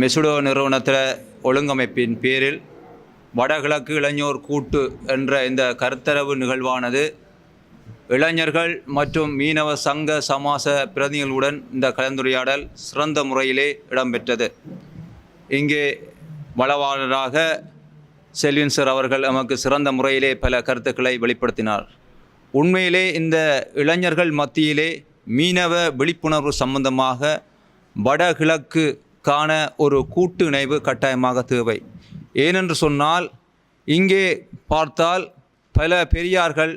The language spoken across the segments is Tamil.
மெசுடோ நிறுவனத்தில் ஒழுங்கமைப்பின் பேரில் வடகிழக்கு இளைஞர் கூட்டு என்ற இந்த கருத்தரவு நிகழ்வானது இளைஞர்கள் மற்றும் மீனவ சங்க சமாச பிரதிநிதிகளுடன் இந்த கலந்துரையாடல் சிறந்த முறையிலே இடம்பெற்றது. இங்கே வளவாளராக செல்வின் சார் அவர்கள் நமக்கு சிறந்த முறையிலே பல கருத்துக்களை வெளிப்படுத்தினார். உண்மையிலே இந்த இளைஞர்கள் மத்தியிலே மீனவ விழிப்புணர்வு சம்பந்தமாக காண ஒரு கூட்டு இணைவு கட்டாயமாக தேவை. ஏனென்று சொன்னால் இங்கே பார்த்தால் பல பெரியார்கள்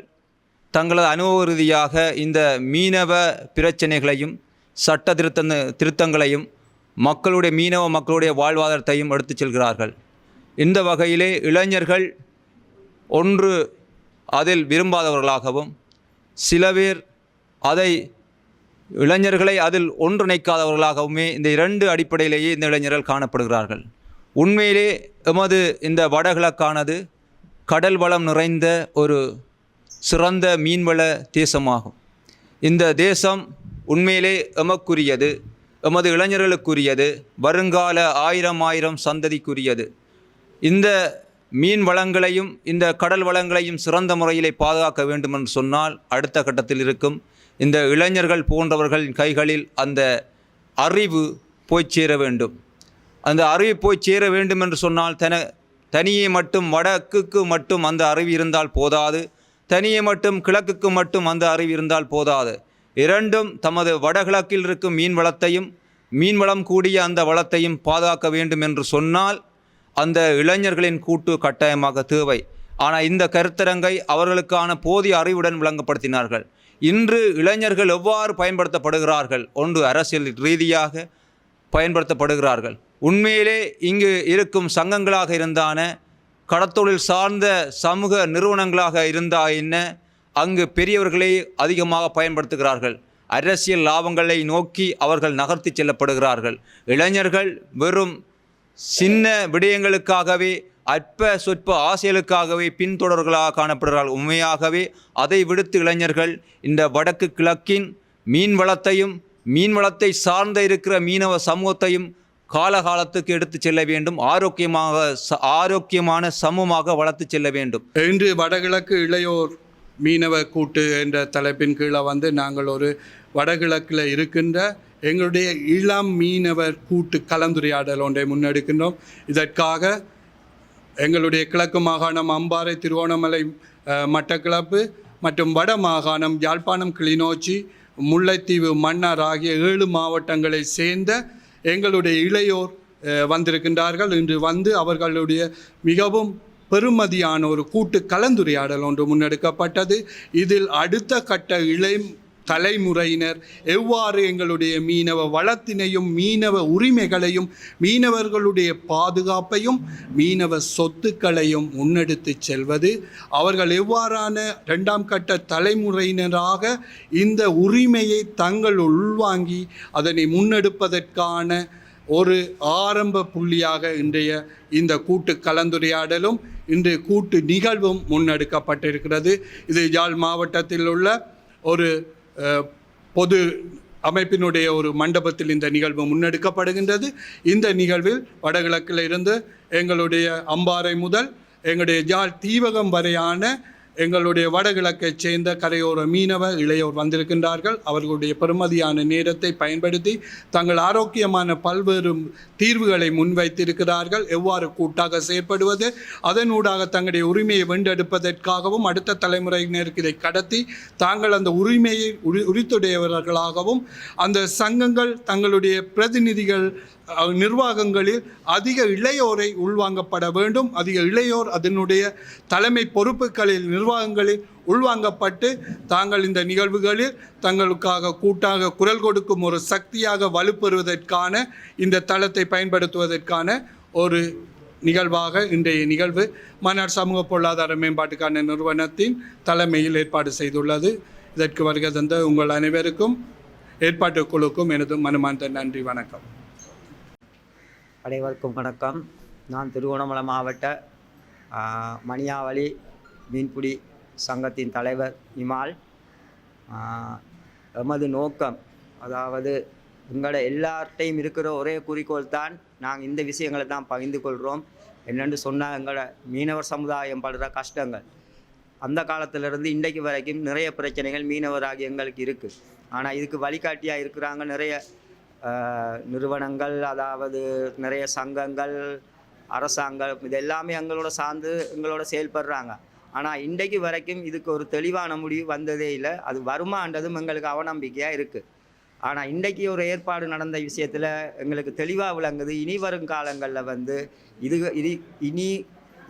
தங்களது அனுபவ ரீதியாக இந்த மீனவ பிரச்சனைகளையும் சட்ட திருத்த திருத்தங்களையும் மக்களுடைய மீனவ மக்களுடைய வாழ்வாதாரத்தையும் எடுத்துச் செல்கிறார்கள். இந்த வகையிலே இளைஞர்கள் ஒன்று அதில் விரும்பாதவர்களாகவும் சில பேர் அதை இளைஞர்களை அதில் ஒன்றிணைக்காதவர்களாகவுமே இந்த இரண்டு அடிப்படையிலேயே இந்த இளைஞர்கள் காணப்படுகிறார்கள். உண்மையிலே எமது இந்த வடகிழக்கானது கடல் வளம் நிறைந்த ஒரு சிறந்த மீன்வள தேசமாகும். இந்த தேசம் உண்மையிலே எமக்குரியது எமது இளைஞர்களுக்குரியது வருங்கால ஆயிரம் ஆயிரம் சந்ததிக்குரியது. இந்த மீன் வளங்களையும் இந்த கடல் வளங்களையும் சிறந்த முறையிலே பாதுகாக்க வேண்டும் என்று சொன்னால் அடுத்த கட்டத்தில் இருக்கும் இந்த இளைஞர்கள் போன்றவர்களின் கைகளில் அந்த அறிவு போய் சேர வேண்டும். அந்த அறிவு போய் சேர வேண்டும் என்று சொன்னால் தன தனியே மட்டும் வடக்குக்கு மட்டும் அந்த அறிவு இருந்தால் போதாது. தனியே மட்டும் கிழக்குக்கு மட்டும் அந்த அறிவு இருந்தால் போதாது. இரண்டும் தமது வடகிழக்கில் இருக்கும் மீன் வளத்தையும் மீன் வளம் கூடிய அந்த வளத்தையும் பாதுகாக்க வேண்டும் என்று சொன்னால் அந்த இளைஞர்களின் கூட்டு கட்டாயமாக தேவை. ஆனால் இந்த கருத்தரங்கை அவர்களுக்கான போதிய அறிவுடன் விளங்கப்படுத்தினார்கள். இன்று இளைஞர்கள் எவ்வாறு பயன்படுத்தப்படுகிறார்கள்? ஒன்று அரசியல் ரீதியாக பயன்படுத்தப்படுகிறார்கள். உண்மையிலே இங்கு இருக்கும் சங்கங்களாக இருந்தான கடத்தொழில் சார்ந்த சமூக நிறுவனங்களாக இருந்தா என்ன அங்கு பெரியவர்களை அதிகமாக பயன்படுத்துகிறார்கள். அரசியல் லாபங்களை நோக்கி அவர்கள் நகர்த்தி செல்லப்படுகிறார்கள். இளைஞர்கள் வெறும் சின்ன விடயங்களுக்காகவே அற்ப சொற்ப ஆசைகளுக்காகவே பின்தொடர்களாக காணப்படுகிறார்கள். உண்மையாகவே அதை விடுத்து இளைஞர்கள் இந்த வடக்கு கிழக்கின் மீன் வளத்தையும் மீன் வளத்தை சார்ந்த இருக்கிற மீனவ சமூகத்தையும் காலகாலத்துக்கு எடுத்து செல்ல வேண்டும். ஆரோக்கியமாக ச- ஆரோக்கியமான சமூகமாக வளர்த்து செல்ல வேண்டும். இன்று வடகிழக்கு இளையோர் மீனவ கூட்டு என்ற தலைப்பின் கீழே வந்து நாங்கள் ஒரு வடகிழக்கில் இருக்கின்ற எங்களுடைய இளம் மீனவர் கூட்டு கலந்துரையாடல் ஒன்றை முன்னெடுக்கின்றோம். இதற்காக எங்களுடைய கிழக்கு மாகாணம் அம்பாறை திருவோணமலை அஹ், மட்டக்களப்பு மற்றும் வட மாகாணம் யாழ்ப்பாணம் கிளிநொச்சி முல்லைத்தீவு மன்னார் ஆகிய ஏழு மாவட்டங்களை சேர்ந்த எங்களுடைய இளையோர் வந்திருக்கின்றார்கள். இன்று வந்து அவர்களுடைய மிகவும் பெருமதியான ஒரு கூட்டு கலந்துரையாடல் ஒன்று முன்னெடுக்கப்பட்டது. இதில் அடுத்த கட்ட இளை தலைமுறையினர் எவ்வாறு எங்களுடைய மீனவ வளத்தினையும் மீனவ உரிமைகளையும் மீனவர்களுடைய பாதுகாப்பையும் மீனவ சொத்துக்களையும் முன்னெடுத்து செல்வது அவர்கள் எவ்வாறான இரண்டாம் கட்ட தலைமுறையினராக இந்த உரிமையை தங்கள் உள்வாங்கி அதனை முன்னெடுப்பதற்கான ஒரு ஆரம்ப புள்ளியாக இன்றைய இந்த கூட்டு கலந்துரையாடலும் இன்று கூட்டு நிகழ்வும் முன்னெடுக்கப்பட்டிருக்கிறது. இது யாழ் மாவட்டத்தில் உள்ள ஒரு பொது அமைப்பினுடைய ஒரு மண்டபத்தில் இந்த நிகழ்வு முன்னெடுக்கப்படுகின்றது. இந்த நிகழ்வில் வடகிழக்கில் இருந்து எங்களுடைய அம்பாறை முதல் எங்களுடைய ஜால் தீவகம் வரையான எங்களுடைய வடகிழக்கைச் சேர்ந்த கரையோர மீனவ இளையோர் வந்திருக்கின்றார்கள். அவர்களுடைய பெருமதியான நேரத்தை பயன்படுத்தி தங்கள் ஆரோக்கியமான பல்வேறு தீர்வுகளை முன்வைத்திருக்கிறார்கள். எவ்வாறு கூட்டாக செயற்படுவது அதனூடாக தங்களுடைய உரிமையை வென்றெடுப்பதற்காகவும் அடுத்த தலைமுறையினருக்கு இதை கடத்தி தாங்கள் அந்த உரிமையை உரி உரித்துடையவர்களாகவும் அந்த சங்கங்கள் தங்களுடைய பிரதிநிதிகள் நிர்வாகங்களில் அதிக இளையோரை உள்வாங்கப்பட வேண்டும். அதிக இளையோர் அதனுடைய தலைமை பொறுப்புகளில் நிர்வாகங்களில் உள்வாங்கப்பட்டு தாங்கள் இந்த நிகழ்வுகளில் தங்களுக்காக கூட்டாக குரல் கொடுக்கும் ஒரு சக்தியாக வலுப்பெறுவதற்கான இந்த தளத்தை பயன்படுத்துவதற்கான ஒரு நிகழ்வாக இன்றைய நிகழ்வு மன்னார் சமூக பொருளாதார மேம்பாட்டுக்கான நிறுவனத்தின் தலைமையில் ஏற்பாடு செய்துள்ளது. இதற்கு வருகை தந்த உங்கள் அனைவருக்கும் ஏற்பாட்டு குழுக்கும் எனது மனமார்ந்த நன்றி வணக்கம். அனைவருக்கும் வணக்கம். நான் திருவண்ணாமலை மாவட்ட மணியாவளி மீன்பிடி சங்கத்தின் தலைவர் இமால். எமது நோக்கம் அதாவது எங்களோட எல்லார்ட்டையும் இருக்கிற ஒரே குறிக்கோள் தான் நாங்கள் இந்த விஷயங்களை தான் பகிர்ந்து கொள்கிறோம் என்னென்னு சொன்னால் எங்களோட மீனவர் சமுதாயம் படுற கஷ்டங்கள். அந்த காலத்திலிருந்து இன்றைக்கு வரைக்கும் நிறைய பிரச்சனைகள் மீனவராகி எங்களுக்கு இருக்குது ஆனால் இதுக்கு வழிகாட்டியாக இருக்கிறாங்க நிறைய நிறுவனங்கள் அதாவது நிறைய சங்கங்கள் அரசாங்கம் இது எல்லாமே எங்களோட சார்ந்து எங்களோட செயல்படுறாங்க. ஆனால் இன்றைக்கு வரைக்கும் இதுக்கு ஒரு தெளிவான முடிவு வந்ததே இல்லை. அது வருமானதும் எங்களுக்கு அவநம்பிக்கையாக இருக்குது ஆனால் இன்றைக்கி ஒரு ஏற்பாடு நடந்த விஷயத்தில் எங்களுக்கு தெளிவாக விளங்குது. இனி வரும் காலங்களில் வந்து இது இது இனி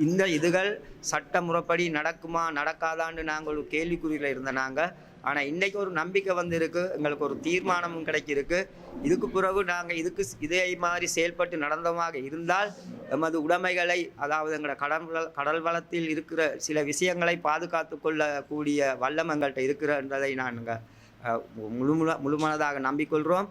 இந்த இதுகள் சட்ட முறைப்படி நடக்குமா நடக்காதான்னு நாங்கள் ஒரு கேள்விக்குறியில் இருந்த நாங்கள் ஆனால் இன்றைக்கி ஒரு நம்பிக்கை வந்திருக்கு எங்களுக்கு ஒரு தீர்மானமும் கிடைக்கிருக்கு. இதுக்கு பிறகு நாங்கள் இதுக்கு இதே மாதிரி செயல்பட்டு நடந்தமாக இருந்தால் எமது உடைமைகளை அதாவது எங்களோட கடல் கடல் வளத்தில் இருக்கிற சில விஷயங்களை பாதுகாத்து கொள்ளக்கூடிய வல்லம் எங்கள்கிட்ட இருக்கிறன்றதை நாங்கள் முழு முழுமனதாக நம்பிக்கொள்கிறோம்